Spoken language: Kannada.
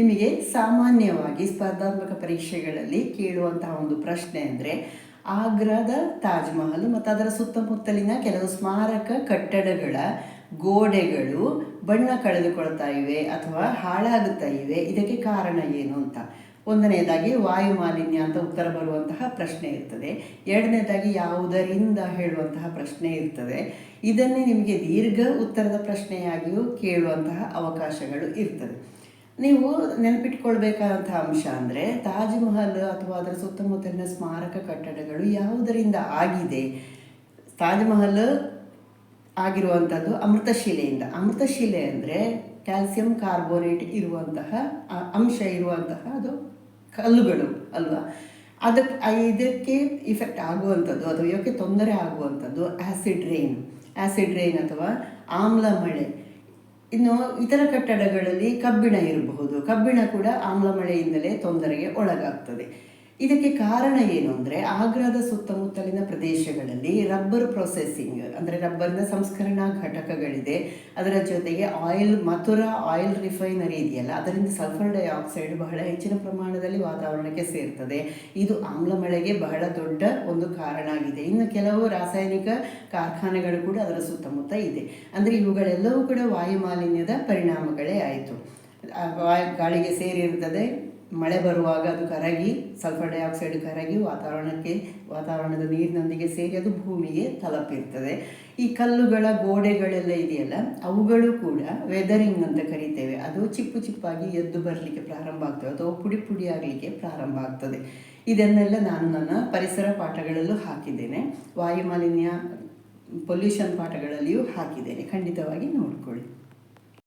ನಿಮಗೆ ಸಾಮಾನ್ಯವಾಗಿ ಸ್ಪರ್ಧಾತ್ಮಕ ಪರೀಕ್ಷೆಗಳಲ್ಲಿ ಕೇಳುವಂತಹ ಒಂದು ಪ್ರಶ್ನೆ ಅಂದರೆ ಆಗ್ರಾದ ತಾಜ್ ಮಹಲ್ ಮತ್ತು ಅದರ ಸುತ್ತಮುತ್ತಲಿನ ಕೆಲವು ಸ್ಮಾರಕ ಕಟ್ಟಡಗಳ ಗೋಡೆಗಳು ಬಣ್ಣ ಕಳೆದುಕೊಳ್ತಾ ಇವೆ ಅಥವಾ ಹಾಳಾಗುತ್ತಾ ಇವೆ, ಇದಕ್ಕೆ ಕಾರಣ ಏನು ಅಂತ? ಒಂದನೆಯದಾಗಿ ವಾಯು ಮಾಲಿನ್ಯ ಅಂತ ಉತ್ತರ ಬರುವಂತಹ ಪ್ರಶ್ನೆ ಇರ್ತದೆ. ಎರಡನೇದಾಗಿ ಯಾವುದರಿಂದ ಹೇಳುವಂತಹ ಪ್ರಶ್ನೆ ಇರ್ತದೆ. ಇದನ್ನೇ ನಿಮಗೆ ದೀರ್ಘ ಉತ್ತರದ ಪ್ರಶ್ನೆಯಾಗಿಯೂ ಕೇಳುವಂತಹ ಅವಕಾಶಗಳು ಇರ್ತದೆ. ನೀವು ನೆನಪಿಟ್ಕೊಳ್ಬೇಕಾದಂಥ ಅಂಶ ಅಂದರೆ ತಾಜ್ ಮಹಲ್ ಅಥವಾ ಅದರ ಸುತ್ತಮುತ್ತಲಿನ ಸ್ಮಾರಕ ಕಟ್ಟಡಗಳು ಯಾವುದರಿಂದ ಆಗಿದೆ? ತಾಜ್ ಮಹಲ್ ಆಗಿರುವಂಥದ್ದು ಅಮೃತಶಿಲೆಯಿಂದ. ಅಮೃತಶಿಲೆ ಅಂದರೆ ಕ್ಯಾಲ್ಸಿಯಂ ಕಾರ್ಬೋನೇಟ್ ಇರುವಂತಹ ಅಂಶ ಇರುವಂತಹ ಅದು ಕಲ್ಲುಗಳು ಅಲ್ವಾ? ಅದಕ್ಕೆ ಇದಕ್ಕೆ ಇಫೆಕ್ಟ್ ಆಗುವಂಥದ್ದು ಅಥವಾ ಇವಕ್ಕೆ ತೊಂದರೆ ಆಗುವಂಥದ್ದು ಆ್ಯಸಿಡ್ ರೈನ್ ಆ್ಯಸಿಡ್ ರೈನ್ ಅಥವಾ ಆಮ್ಲ ಮಳೆ ಇನ್ನು ಇತರ ಕಟ್ಟಡಗಳಲ್ಲಿ ಕಬ್ಬಿಣ ಇರಬಹುದು. ಕಬ್ಬಿಣ ಕೂಡ ಆಮ್ಲ ಮಳೆಯಿಂದಲೇ ತೊಂದರೆಗೆ ಒಳಗಾಗ್ತದೆ. ಇದಕ್ಕೆ ಕಾರಣ ಏನು ಅಂದರೆ ಆಗ್ರಾದ ಸುತ್ತಮುತ್ತಲಿನ ಪ್ರದೇಶಗಳಲ್ಲಿ ರಬ್ಬರ್ ಪ್ರೊಸೆಸಿಂಗ್ ಅಂದರೆ ರಬ್ಬರ್ನ ಸಂಸ್ಕರಣಾ ಘಟಕಗಳಿದೆ. ಅದರ ಜೊತೆಗೆ ಆಯಿಲ್ ಮಥುರಾ ಆಯಿಲ್ ರಿಫೈನರಿ ಇದೆಯಲ್ಲ, ಅದರಿಂದ ಸಲ್ಫರ್ ಡೈಆಕ್ಸೈಡ್ ಬಹಳ ಹೆಚ್ಚಿನ ಪ್ರಮಾಣದಲ್ಲಿ ವಾತಾವರಣಕ್ಕೆ ಸೇರ್ತದೆ. ಇದು ಆಮ್ಲ ಮಳೆಗೆ ಬಹಳ ದೊಡ್ಡ ಒಂದು ಕಾರಣ ಆಗಿದೆ. ಇನ್ನು ಕೆಲವು ರಾಸಾಯನಿಕ ಕಾರ್ಖಾನೆಗಳು ಕೂಡ ಅದರ ಸುತ್ತಮುತ್ತ ಇದೆ. ಅಂದರೆ ಇವುಗಳೆಲ್ಲವೂ ಕೂಡ ವಾಯು ಮಾಲಿನ್ಯದ ಪರಿಣಾಮಗಳೇ ಆಯಿತು. ಗಾಳಿಗೆ ಸೇರಿರ್ತದೆ ಮಳೆ ಬರುವಾಗ ಅದು ಕರಗಿ ಸಲ್ಫರ್ ಡೈಆಕ್ಸೈಡ್ ಕರಗಿ ವಾತಾವರಣಕ್ಕೆ, ವಾತಾವರಣದ ನೀರಿನೊಂದಿಗೆ ಸೇರಿ ಅದು ಭೂಮಿಗೆ ತಲುಪಿರ್ತದೆ. ಈ ಕಲ್ಲುಗಳ ಗೋಡೆಗಳೆಲ್ಲ ಇದೆಯಲ್ಲ, ಅವುಗಳು ಕೂಡ ವೆದರಿಂಗ್ ಅಂತ ಕರಿತೇವೆ. ಅದು ಚಿಪ್ಪು ಚಿಪ್ಪಾಗಿ ಎದ್ದು ಬರಲಿಕ್ಕೆ ಪ್ರಾರಂಭ ಆಗ್ತದೆ, ಅಥವಾ ಪುಡಿ ಪುಡಿ ಆಗಲಿಕ್ಕೆ ಪ್ರಾರಂಭ ಆಗ್ತದೆ. ಇದನ್ನೆಲ್ಲ ನಾನು ನನ್ನ ಪರಿಸರ ಪಾಠಗಳಲ್ಲೂ ಹಾಕಿದ್ದೇನೆ. ವಾಯುಮಾಲಿನ್ಯ ಪೊಲ್ಯೂಷನ್ ಪಾಠಗಳಲ್ಲಿಯೂ ಹಾಕಿದ್ದೇನೆ. ಖಂಡಿತವಾಗಿ ನೋಡಿಕೊಳ್ಳಿ.